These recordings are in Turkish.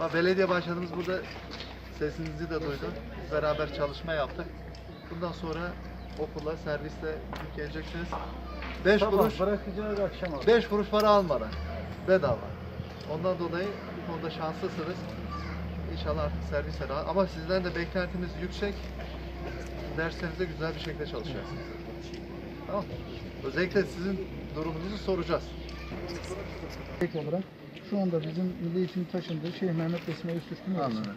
Belediye başkanımız burada sesinizi de duydu. Beraber çalışma yaptık. Bundan sonra okula, servisle gidip geleceksiniz. 5 kuruş, bırakacağız akşam alır. 5 kuruş para almadan. Bedava. Ondan dolayı bu konuda şanslısınız. İnşallah artık servisle rahat. Ama sizden de beklentimiz yüksek. Derslerinizde güzel bir şekilde çalışacaksınız. Tamam. Özellikle sizin durumunuzu soracağız. Olarak şu anda bizim Milli Eğitim taşındığı Şeyh Mehmet Öztürk'ün orası. Anladım.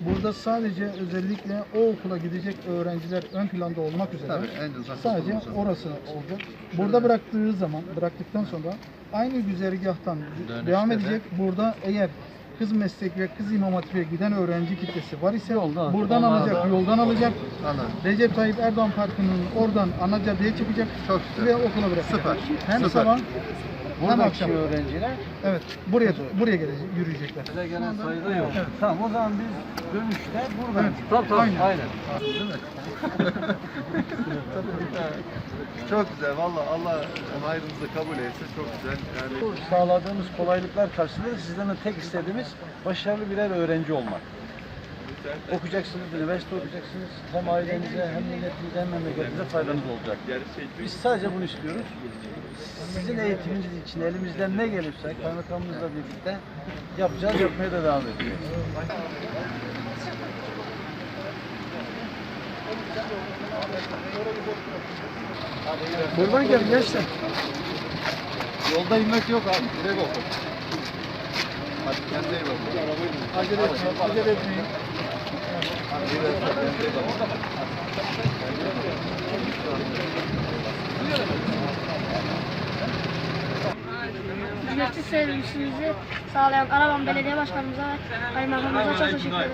Burada sadece özellikle o okula gidecek öğrenciler ön planda olmak üzere Tabii, en uzak sadece orası olacak. Burada bıraktığı zaman, bıraktıktan sonra aynı güzergahtan Dönüşte devam de- edecek. Burada eğer kız meslek ve kız imam hatibiye giden öğrenci kitlesi var ise Yoldan, buradan alacak, da- yoldan alacak. Anladım. Recep Tayyip Erdoğan Parkı'nın oradan ana caddeye çıkacak Çok güzel. ve okula bırakacak. Süper, Hem süper. sabah hem Buradaki akşam. öğrenciler Evet, buraya buraya gelecek, yürüyecekler. bize gelen sayıda yok. Tamam o zaman biz dönüşte buradan. Evet, Tabii tabii. aynen. Aynen. Değil mi? Çok güzel. Valla Allah hayrınızı kabul etsin. Çok güzel. Yani Bu sağladığımız kolaylıklar karşısında sizden de tek istediğimiz başarılı birer öğrenci olmak. Okuyacaksınız, üniversite okuyacaksınız. Hem ailenize, hem milletinize, hem memleketinize faydanız olacak. Biz sadece bunu istiyoruz. Sizin eğitiminiz için elimizden ne gelirse kaymakamımızla birlikte yapacağız, yapmaya da devam edeceğiz. Buradan gel gençler. yolda inmek yok abi. Direkt oku. Hadi kendine iyi bakın. Acele etmeyin, acele etmeyin. Ücretsiz servisimizi sağlayan Karaman Belediye Başkanımıza ve Kaymakamımıza çok teşekkür ederim.